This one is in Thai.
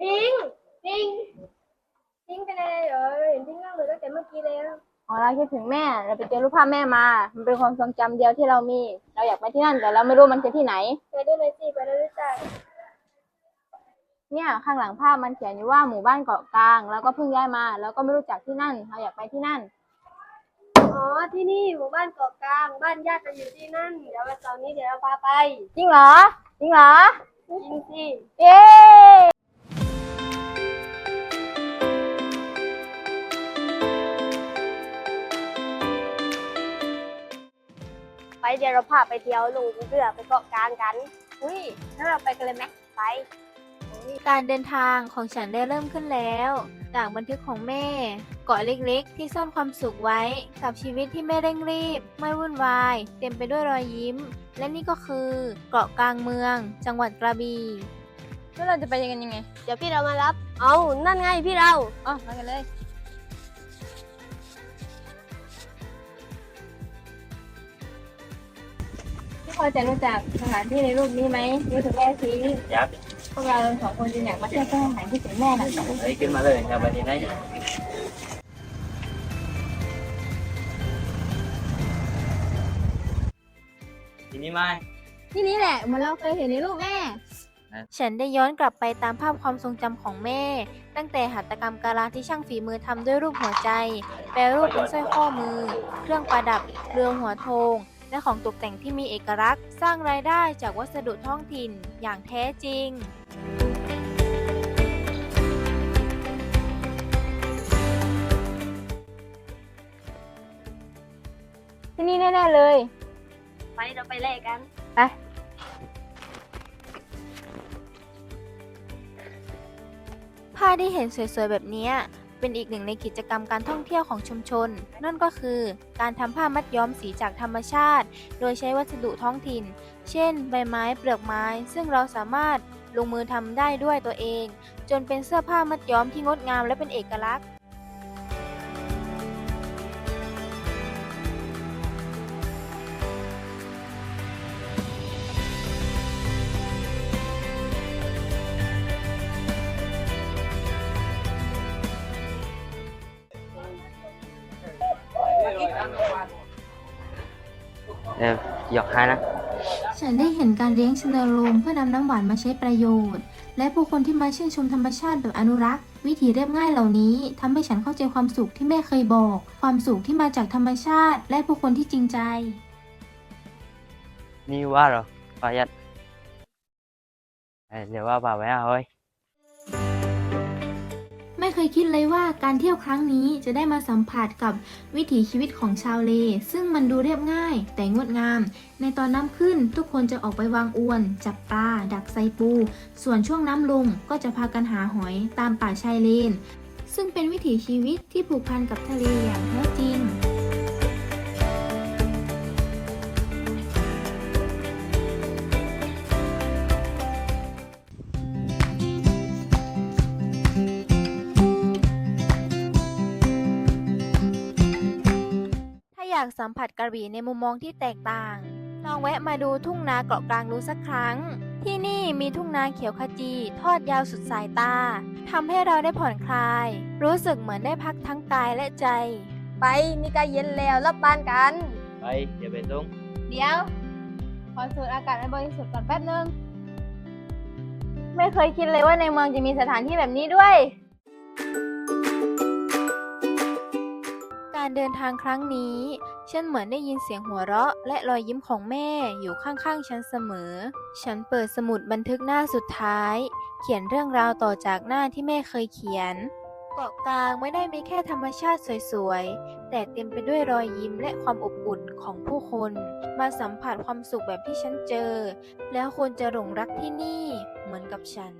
พิงพิงพิงไปเลยเหรอเห็นพิงนั่งเลยตั้งแต่เมื่อกี้แล้วอ๋อเราคิดถึงแม่ เราไปเจอรูปภาพแม่มา มันเป็นความทรงจำเดียวที่เรามี เราอยากไปที่นั่นแต่เราไม่รู้มันคือที่ไหน ไปได้เลยสิไปได้ด้วยใจเนี่ยข้างหลังภาพมันเขียนอยู่ว่าหมู่บ้านเกาะกลาง แล้วก็เพิ่งย้ายมา แล้วก็ไม่รู้จักที่นั่น เราอยากไปที่นั่น อ๋อที่นี่หมู่บ้านเกาะกลาง บ้านญาติจะอยู่ที่นั่น เดี๋ยววันเสาร์นี้เดี๋ยวเราพาไปจริงเหรอ จริงเหรอจริงสิ เย้ ไปเดี๋ยวเราพาไปเที่ยวลงเรือไปเกาะกลางกัน อุ้ยงั้นเราไปกันเลยไหมไป การเดินทางของฉันได้เริ่มขึ้นแล้ว จากบันทึกของแม่ เกาะเล็กๆ ที่ซ่อนความสุขไว้กับชีวิตที่ไม่เร่งรีบ ไม่วุ่นวาย เต็มไปด้วยรอยยิ้ม และนี่ก็คือเกาะกลางเมือง จังหวัดกระบี่แล้วเราจะไปยังไงยังไง เดี๋ยวพี่เรามารับ เอานั่นไงพี่เรา อ๋อมากันเลย พี่พอจะรู้จักสถานที่ในรูปนี้ไหมรู้ถึงแม่ซี Dạ, พวกเราสองคนจึงอยากมาเที่ยวเพื่อหายคิดถึงแม่น่ะ đấy kính mà lời chào bạn đi đấy. Chị Ni Mai, ที่นี่แหละเหมือนเราเคยเห็นในรูปแม่ ฉันได้ย้อนกลับไปตามภาพความทรงจำของแม่ ตั้งแต่หัตถกรรมการาที่ช่างฝีมือทำด้วยรูปหัวใจ แปรรูปเป็นสร้อยข้อมือ เครื่องประดับ เรือหัวโทง และของตกแต่งที่มีเอกลักษณ์ สร้างรายได้จากวัสดุท้องถิ่นอย่างแท้จริงที่นี่แน่ๆเลย ไปเราไปแลกกัน ไป ผ้าที่เห็นสวยๆแบบเนี้ย เป็นอีกหนึ่งในกิจกรรมการท่องเที่ยวของชุมชน นั่นก็คือ การทำผ้ามัดย้อมสีจากธรรมชาติ โดยใช้วัสดุท้องถิ่น เช่น ใบไม้เปลือกไม้ ซึ่งเราสามารถลงมือทำได้ด้วยตัวเอง จนเป็นเสื้อผ้ามัดย้อมที่งดงามและเป็นเอกลักษณ์ Em giọt hai nè. ฉันได้เห็นการเลี้ยงชนโรงเพื่อนำน้ำหวานมาใช้ประโยชน์ และผู้คนที่มาชื่นชมธรรมชาติแบบอนุรักษ์ วิถีเรียบง่ายเหล่านี้ทำให้ฉันเข้าใจความสุขที่แม่เคยบอก ความสุขที่มาจากธรรมชาติ และผู้คนที่จริงใจ Ni quá rồi, bà dạch. Ê, giờ qua bà bé ơi. ไไม่เคยคิดเลยว่าการเที่ยวครั้งนี้จะได้มาสัมผัสกับวิถีชีวิตของชาวเล ซึ่งมันดูเรียบง่าย แต่งดงาม ในตอนน้ำขึ้นทุกคนจะออกไปวางอวน จับปลาดักไซปู ส่วนช่วงน้ำลงก็จะพากันหาหอยตามป่าชายเลน ซึ่งเป็นวิถีชีวิตที่ผูกพันกับทะเลอย่างแท้จริง อยากสัมผัสกระบี่ในมุมมองที่แตกต่าง ลองแวะมาดูทุ่งนาเกาะกลางดูสักครั้ง ที่นี่มีทุ่งนาเขียวขจี ทอดยาวสุดสายตาทำให้เราได้ผ่อนคลาย รู้สึกเหมือนได้พักทั้งกายและใจ ไปนี่ก็เย็นแล้วรับบ้านกัน Đây, giờ về xuống. เดี๋ยว ขอสูดอากาศอันบริสุทธิ์ก่อนแป๊บนึง ไม่เคยคิดเลยว่าในเมืองจะมีสถานที่แบบนี้ด้วย การเดินทางครั้งนี้ ฉันเหมือนได้ยินเสียงหัวเราะและรอยยิ้มของแม่อยู่ข้างๆ ฉันเสมอ ฉันเปิดสมุดบันทึกหน้าสุดท้าย เขียนเรื่องราวต่อจากหน้าที่แม่เคยเขียน เกาะกลางไม่ได้มีแค่ธรรมชาติสวยๆ แต่เต็มไปด้วยรอยยิ้มและความอบอุ่นของผู้คน มาสัมผัสความสุขแบบที่ฉันเจอ แล้วคนจะหลงรักที่นี่เหมือนกับฉัน